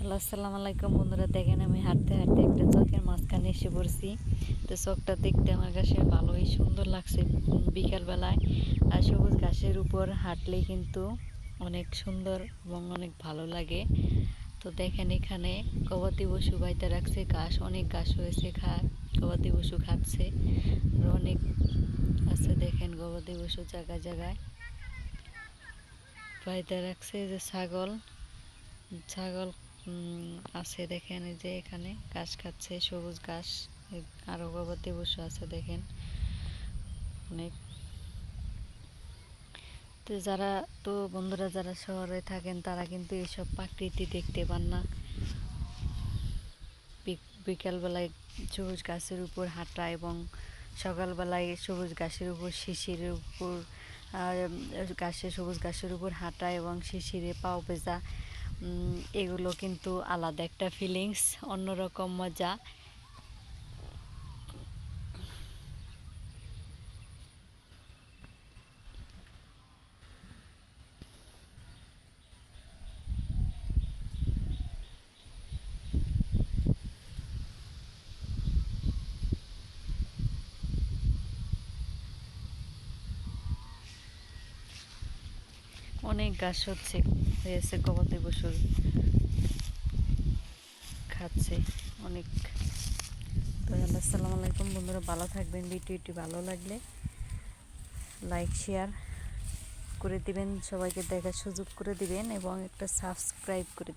Hello, আসসালামু আলাইকুম। বন্ধুরা, দেখেন আমি হাঁটতে হাঁটতে একটা চকের মাঝখানে এসে পড়ছি। তো চকটা দেখতে আমার কাছে ভালোই সুন্দর লাগছে বিকালবেলায়। আর সবুজ ঘাসের উপর হাঁটলে কিন্তু অনেক সুন্দর এবং অনেক ভালো লাগে। তো দেখেন এখানে গবাদি পশু বাইতে রাখছে ঘাস, অনেক ঘাস হয়েছে খা, গবাদি পশু খাচ্ছে। আর অনেক আছে দেখেন গবাদি পশু জায়গায় জায়গায়। বাইতে রাখছে যে ছাগল ছাগল আছে দেখেন, এই যে এখানে ঘাস খাচ্ছে, সবুজ ঘাস আরও গবাদি পশু আছে দেখেন। অনেক। তো যারা, তো বন্ধুরা যারা শহরে থাকেন, তারা কিন্তু এইসব প্রাকৃতি দেখতে পান না। বিক- বিকালবেলায় সবুজ গাছের উপর হাঁটা এবং সকালবেলায় সবুজ গাছের উপর শিশিরের উপর ঘাসে সবুজ গাছের উপর হাঁটা এবং শিশিরে পাও ভেজা এগুলো কিন্তু আলাদা একটা ফিলিংস অন্যরকম মজা। অনেক গাছ হচ্ছে। হয়েছে গবাদি পশুর খাচ্ছে অনেক। তো আসসালামু আলাইকুম, বন্ধুরা ভালো থাকবেন, ভিডিওটি ভালো লাগলে লাইক শেয়ার করে দিবেন, সবাইকে দেখার সুযোগ করে দিবেন এবং একটা সাবস্ক্রাইব করে দিবেন।